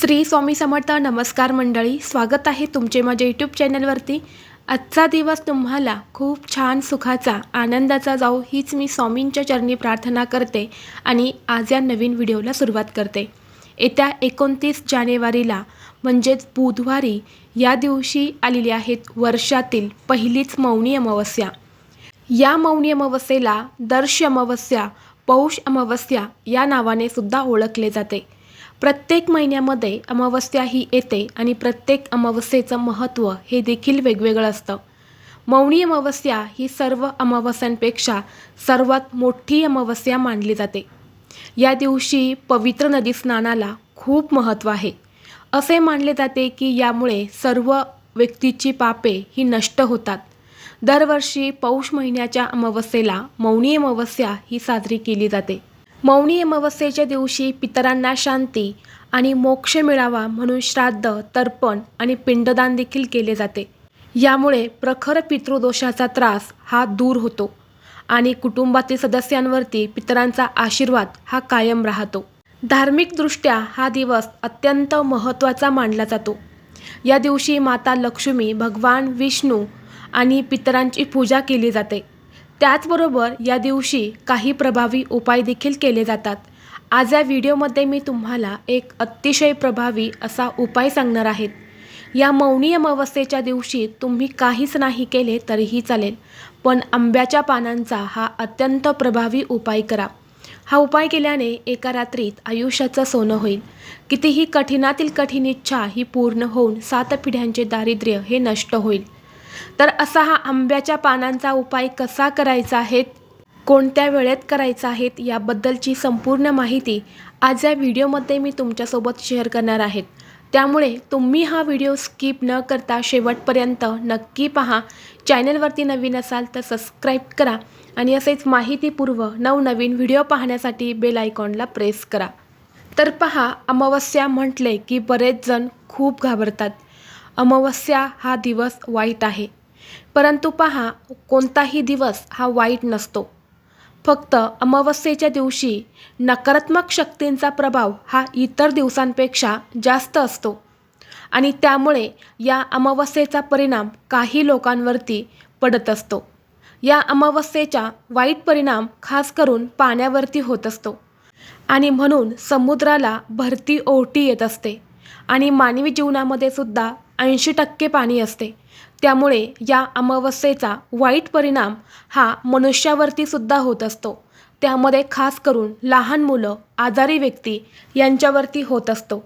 श्री स्वामी समर्थ नमस्कार मंडळी स्वागत आहे तुमचे माझ्या यूट्यूब चॅनलवरती. आजचा दिवस तुम्हाला खूप छान सुखाचा आनंदाचा जाऊ हीच मी स्वामींच्या चरणी प्रार्थना करते आणि आज या नवीन व्हिडिओला सुरुवात करते. येत्या एकोणतीस जानेवारीला म्हणजेच बुधवारी या दिवशी आलेली आहेत वर्षातील पहिलीच मौनी अमावस्या. या मौनी अमावस्येला दर्श अमावस्या पौष अमावस्या या नावाने सुद्धा ओळखले जाते. प्रत्येक महिन्यामध्ये अमावस्या ही येते आणि प्रत्येक अमावस्येचं महत्त्व हे देखील वेगवेगळं असतं. मौनी अमावस्या ही सर्व अमावस्यांपेक्षा सर्वात मोठी अमावस्या मानली जाते. या दिवशी पवित्र नदी स्नानाला खूप महत्त्व आहे. असे मानले जाते की यामुळे सर्व व्यक्तीची पापे ही नष्ट होतात. दरवर्षी पौष महिन्याच्या अमावस्येला मौनी अमावस्या ही साजरी केली जाते. मौनी अमावस्येच्या दिवशी पितरांना शांती आणि मोक्ष मिळावा म्हणून श्राद्ध तर्पण आणि पिंडदान देखील केले जाते. यामुळे प्रखर पितृदोषाचा त्रास हा दूर होतो आणि कुटुंबातील सदस्यांवरती पितरांचा आशीर्वाद हा कायम राहतो. धार्मिकदृष्ट्या हा दिवस अत्यंत महत्त्वाचा मानला जातो. या दिवशी माता लक्ष्मी भगवान विष्णू आणि पितरांची पूजा केली जाते. त्याचबरोबर या दिवशी काही प्रभावी उपाय देखील केले जातात. आज या व्हिडिओमध्ये मी तुम्हाला एक अतिशय प्रभावी असा उपाय सांगणार आहेत या मौनी अमावस्येच्या दिवशी तुम्ही काहीच नाही केले तरीही चालेल पण आंब्याच्या पानांचा हा अत्यंत प्रभावी उपाय करा. हा उपाय केल्याने एका रात्रीत आयुष्याचं सोनं होईल. कितीही कठीणातील कठीण इच्छा ही पूर्ण होऊन सात पिढ्यांचे दारिद्र्य हे नष्ट होईल. तर असा हा आंब्याच्या पानांचा उपाय कसा करायचा आहे? कोणत्या वेळेत करायचा आहेत याबद्दलची संपूर्ण माहिती आज या व्हिडिओमध्ये मी तुमच्यासोबत शेअर करणार आहेत त्यामुळे तुम्ही हा व्हिडिओ स्किप न करता शेवटपर्यंत नक्की पहा. चॅनलवरती नवीन असाल तर सबस्क्राईब करा आणि असेच माहितीपूर्व नवनवीन व्हिडिओ पाहण्यासाठी बेल आयकॉनला प्रेस करा. तर पहा अमावस्या म्हटले की बरेच जण खूप घाबरतात. अमावस्या हा दिवस वाईट आहे. परंतु पहा कोणताही दिवस हा वाईट नसतो. फक्त अमावस्येच्या दिवशी नकारात्मक शक्तींचा प्रभाव हा इतर दिवसांपेक्षा जास्त असतो. आणि त्यामुळे या अमावस्येचा परिणाम काही लोकांवरती पडत असतो. या अमावस्येचा वाईट परिणाम खास करून पाण्यावरती होत असतो. आणि म्हणून समुद्राला भरती ओहटी येत असते. आणि मानवी जीवनामध्ये सुद्धा ऐंशी टक्के पाणी असते. त्यामुळे या अमावस्येचा वाईट परिणाम हा मनुष्यावरती सुद्धा होत असतो. त्यामध्ये खास करून लहान मुलं आजारी व्यक्ती यांच्यावरती होत असतो.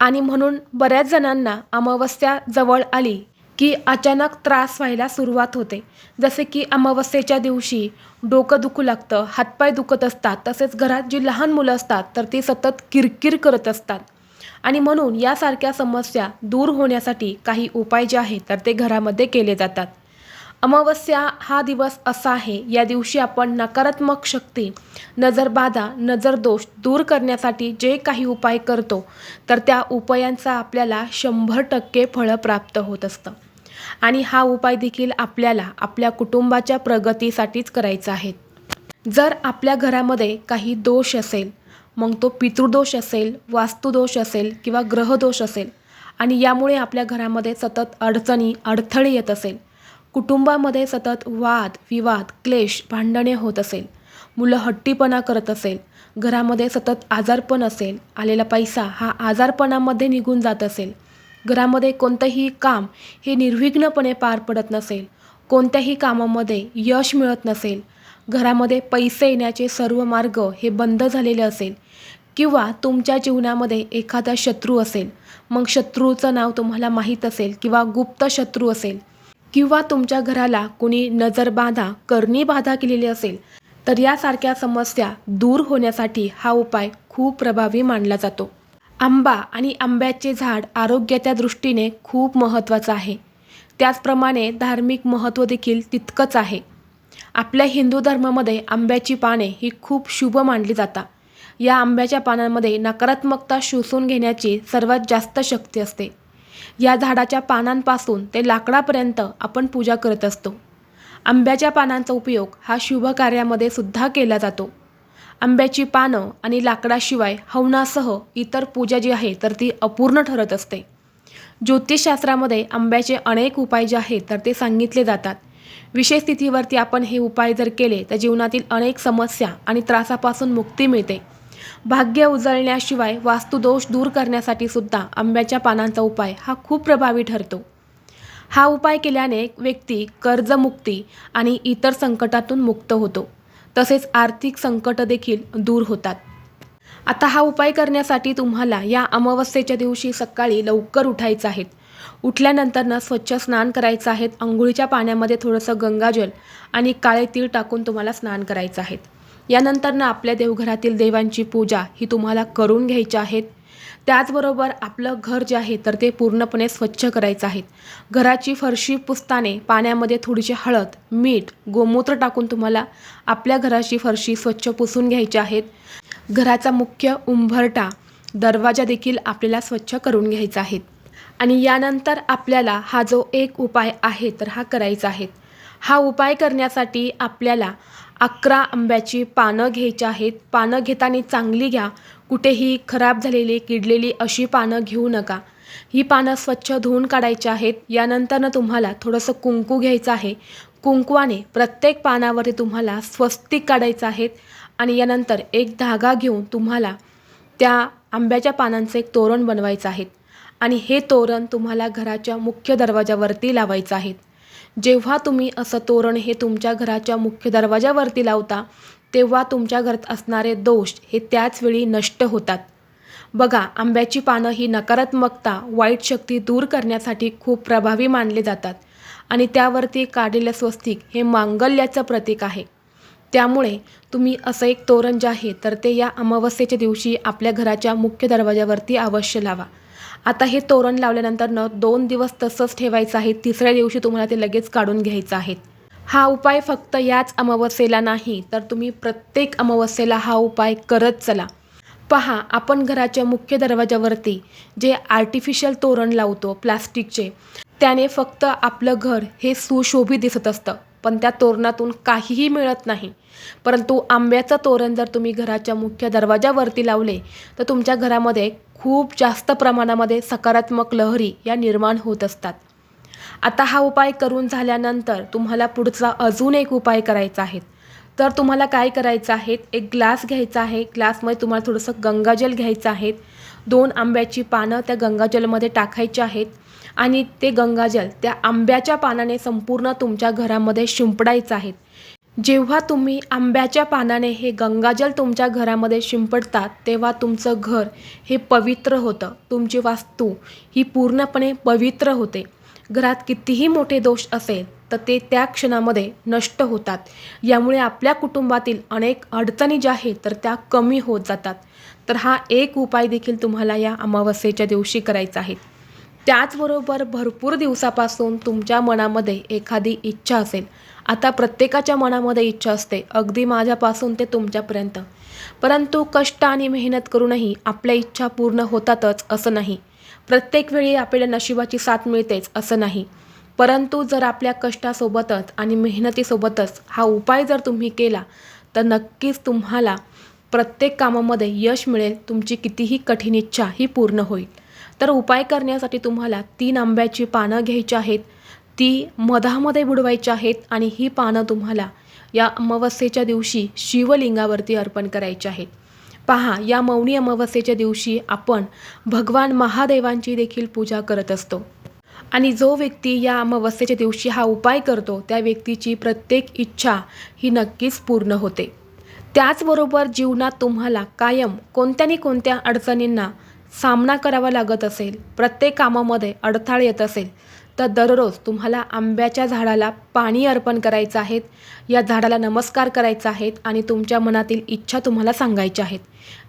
आणि म्हणून बऱ्याच जणांना अमावस्या जवळ आली की अचानक त्रास व्हायला सुरुवात होते. जसे की अमावस्येच्या दिवशी डोकं दुखू लागतं हातपाय दुखत असतात तसेच घरात जी लहान मुलं असतात तर ती सतत किरकिर करत असतात. आणि म्हणून यासारख्या समस्या दूर होण्यासाठी काही उपाय जे आहेत तर ते घरामध्ये केले जातात. अमावस्या हा दिवस असा आहे या दिवशी आपण नकारात्मक शक्ती नजरबाधा नजरदोष दूर करण्यासाठी जे काही उपाय करतो तर त्या उपायांचा आपल्याला शंभर टक्के फळं प्राप्त होत असतं. आणि हा उपाय देखील आपल्याला आपल्या कुटुंबाच्या प्रगतीसाठीच करायचा आहे. जर आपल्या घरामध्ये काही दोष असेल मग तो पितृदोष असेल वास्तुदोष असेल किंवा ग्रहदोष असेल. आणि यामुळे आपल्या घरामध्ये सतत अडचणी अडथळे येत असेल. कुटुंबामध्ये सतत वाद विवाद क्लेश भांडणे होत असेल. मुलं हट्टीपणा करत असेल. घरामध्ये सतत आजारपण असेल. आलेला पैसा हा आजारपणामध्ये निघून जात असेल. घरामध्ये कोणतंही काम हे निर्विघ्नपणे पार पडत नसेल. कोणत्याही कामामध्ये यश मिळत नसेल घरामध्ये पैसे येण्याचे सर्व मार्ग हे बंद झालेले असेल किंवा तुमच्या जीवनामध्ये एखादा शत्रू असेल मग शत्रूचं नाव तुम्हाला माहीत असेल किंवा गुप्त शत्रू असेल किंवा तुमच्या घराला कुणी नजरबाधा करणी बाधा केलेली असेल तर यासारख्या समस्या दूर होण्यासाठी हा उपाय खूप प्रभावी मानला जातो. आंबा आणि आंब्याचे झाड आरोग्याच्या दृष्टीने खूप महत्त्वाचं आहे. त्याचप्रमाणे धार्मिक महत्त्व देखील तितकंच आहे. आपल्या हिंदू धर्मामध्ये आंब्याची पाने ही खूप शुभ मानली जातात या आंब्याच्या पानांमध्ये नकारात्मकता शोषून घेण्याची सर्वात जास्त शक्ती असते. या झाडाच्या पानांपासून ते लाकडापर्यंत आपण पूजा करत असतो. आंब्याच्या पानांचा उपयोग हा शुभ कार्यामध्ये सुद्धा केला जातो. आंब्याची पानं आणि लाकडाशिवाय हवनासह इतर पूजा जी आहे तर ती अपूर्ण ठरत असते. ज्योतिषशास्त्रामध्ये आंब्याचे अनेक उपाय जे आहेत तर ते सांगितले जातात. विशेष स्थितीवरती आपण हे उपाय जर केले तर जीवनातील अनेक समस्या आणि त्रासापासून मुक्ती मिळते. भाग्य उजळण्याशिवाय वास्तुदोष दूर करण्यासाठी सुद्धा आंब्याच्या पानांचा उपाय हा खूप प्रभावी ठरतो. हा उपाय केल्याने व्यक्ती कर्जमुक्ती आणि इतर संकटातून मुक्त होतो. तसेच आर्थिक संकट देखील दूर होतात. आता हा उपाय करण्यासाठी तुम्हाला या अमावस्येच्या दिवशी सकाळी लवकर उठायचं आहे. उठल्यानंतर स्वच्छ स्नान करायचं आहे. आंघोळीच्या पाण्यामध्ये थोडंसं गंगाजल आणि काळे तीळ टाकून तुम्हाला स्नान करायचं आहे. यानंतर आपल्या देवघरातील देवांची पूजा ही तुम्हाला करून घ्यायची आहेत त्याचबरोबर आपलं घर जे आहे तर ते पूर्णपणे स्वच्छ करायचं आहे. घराची फरशी पुसताने पाण्यामध्ये थोडीशी हळद मीठ गोमूत्र टाकून तुम्हाला आपल्या घराची फरशी स्वच्छ पुसून घ्यायची आहेत घराचा मुख्य उंभरटा दरवाजा देखील आपल्याला स्वच्छ करून घ्यायचा आहे. आणि यानंतर आपल्याला हा जो एक उपाय आहे तर हा करायचा आहे. हा उपाय करण्यासाठी आपल्याला अकरा आंब्याची पानं घ्यायची आहेत. पानं घेताना चांगली घ्या. कुठेही खराब झालेली किडलेली अशी पानं घेऊ नका. ही पानं स्वच्छ धुवून काढायची आहेत. यानंतरनं तुम्हाला थोडंसं कुंकू घ्यायचं आहे. कुंकवाने प्रत्येक पानावरती तुम्हाला स्वस्तिक काढायचं आहेत आणि यानंतर एक धागा घेऊन तुम्हाला त्या आंब्याच्या पानांचं एक तोरण बनवायचं आहे. आणि हे तोरण तुम्हाला घराच्या मुख्य दरवाजावरती लावायचं आहे. जेव्हा तुम्ही असं तोरण हे तुमच्या घराच्या मुख्य दरवाजावरती लावता तेव्हा तुमच्या घरात असणारे दोष हे त्याच वेळी नष्ट होतात. बघा आंब्याची पानं ही नकारात्मकता वाईट शक्ती दूर करण्यासाठी खूप प्रभावी मानले जातात. आणि त्यावरती काढलेलं स्वस्तिक हे मांगल्याचं प्रतीक आहे. त्यामुळे तुम्ही असं एक तोरण जे आहे तर ते या अमावस्येच्या दिवशी आपल्या घराच्या मुख्य दरवाजावरती अवश्य लावा. आता हे तोरण लावल्यानंतर न दोन दिवस तसंच ठेवायचं आहे तिसऱ्या दिवशी तुम्हाला ते लगेच काढून घ्यायचं आहे. हा उपाय फक्त याच अमावस्येला नाही तर तुम्ही प्रत्येक अमावस्येला हा उपाय करत चला. पहा आपण घराच्या मुख्य दरवाजावरती जे आर्टिफिशियल तोरण लावतो प्लास्टिकचे त्याने फक्त आपलं घर हे सुशोभित दिसत असतं. पण त्या तोरणातून काहीही मिळत नाही. परंतु आंब्याचं तोरण जर तुम्ही घराच्या मुख्य दरवाजावरती लावले तर तुमच्या घरामध्ये खूप जास्त प्रमाणामध्ये सकारात्मक लहरी या निर्माण होत असतात. आता हा उपाय करून झाल्यानंतर तुम्हाला पुढचा अजून एक उपाय करायचा आहे. तर तुम्हाला काय करायचं आहे? एक ग्लास घ्यायचा आहे. ग्लासमध्ये तुम्हाला थोडंसं गंगाजल घ्यायचं आहे. दोन आंब्याची पानं त्या गंगाजलमध्ये टाकायची आहेत. आणि ते गंगाजल त्या आंब्याच्या पानाने संपूर्ण तुमच्या घरामध्ये शिंपडायचं आहे. जेव्हा तुम्ही आंब्याच्या पानाने हे गंगाजल तुमच्या घरामध्ये शिंपडतात तेव्हा तुमचं घर हे पवित्र होतं. तुमची वास्तू ही पूर्णपणे पवित्र होते. घरात कितीही मोठे दोष असेल तर ते त्या क्षणामध्ये नष्ट होतात. यामुळे आपल्या कुटुंबातील अनेक अडचणी ज्या आहेत तर त्या कमी होत जातात. तर हा एक उपाय देखील तुम्हाला या अमावस्येच्या दिवशी करायचा आहे. त्याचबरोबर भरपूर दिवसापासून तुमच्या मनामध्ये एखादी इच्छा असेल. आता प्रत्येकाच्या मनामध्ये इच्छा असते. अगदी माझ्यापासून ते तुमच्यापर्यंत. परंतु कष्ट आणि मेहनत करूनही आपल्या इच्छा पूर्ण होतातच असं नाही. प्रत्येक वेळी आपल्याला नशिबाची साथ मिळतेच असं नाही. परंतु जर आपल्या कष्टासोबतच आणि मेहनतीसोबतच हा उपाय जर तुम्ही केला तर नक्कीच तुम्हाला प्रत्येक कामामध्ये यश मिळेल. तुमची कितीही कठीण इच्छा ही पूर्ण होईल. तर उपाय करण्यासाठी तुम्हाला तीन आंब्याची पानं घ्यायची आहेत ती मधामध्ये बुडवायची आहेत आणि ही पानं तुम्हाला या अमावस्येच्या दिवशी शिवलिंगावरती अर्पण करायची आहेत. पहा या मौनी अमावस्येच्या दिवशी आपण भगवान महादेवांची देखील पूजा करत असतो. आणि जो व्यक्ती या अमावस्येच्या दिवशी हा उपाय करतो त्या व्यक्तीची प्रत्येक इच्छा ही नक्कीच पूर्ण होते. त्याचबरोबर जीवनात तुम्हाला कायम कोणत्या ना कोणत्या अडचणींना सामना करावा लागत असेल प्रत्येक कामामध्ये अडथळे येत असेल तर दररोज तुम्हाला आंब्याच्या झाडाला पाणी अर्पण करायचं आहेत या झाडाला नमस्कार करायचा आहेत आणि तुमच्या मनातील इच्छा तुम्हाला सांगायच्या आहेत.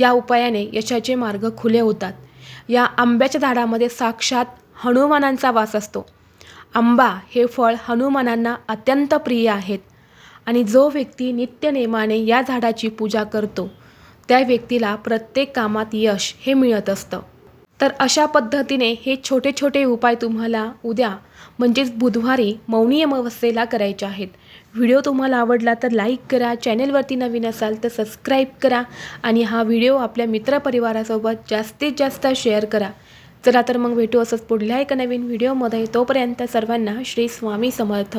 या उपायाने यशाचे मार्ग खुले होतात. या आंब्याच्या झाडामध्ये साक्षात हनुमानांचा वास असतो. आंबा हे फळ हनुमानांना अत्यंत प्रिय आहेत आणि जो व्यक्ती नित्यनेमाने या झाडाची पूजा करतो त्या व्यक्तीला प्रत्येक कामात यश हे मिळत असतं. तर अशा पद्धतीने हे छोटे छोटे उपाय तुम्हाला उद्या म्हणजेच बुधवारी मौनी अमावस्येला करायचे आहेत. व्हिडिओ तुम्हाला आवडला तर लाईक करा चॅनेलवरती नवीन असाल तर सबस्क्राईब करा आणि हा व्हिडिओ आपल्या मित्रपरिवारासोबत जास्तीत जास्त शेअर करा. चला तर मग भेटू असंच पुढल्या एका नवीन व्हिडिओमध्ये. तोपर्यंत सर्वांना श्री स्वामी समर्थ.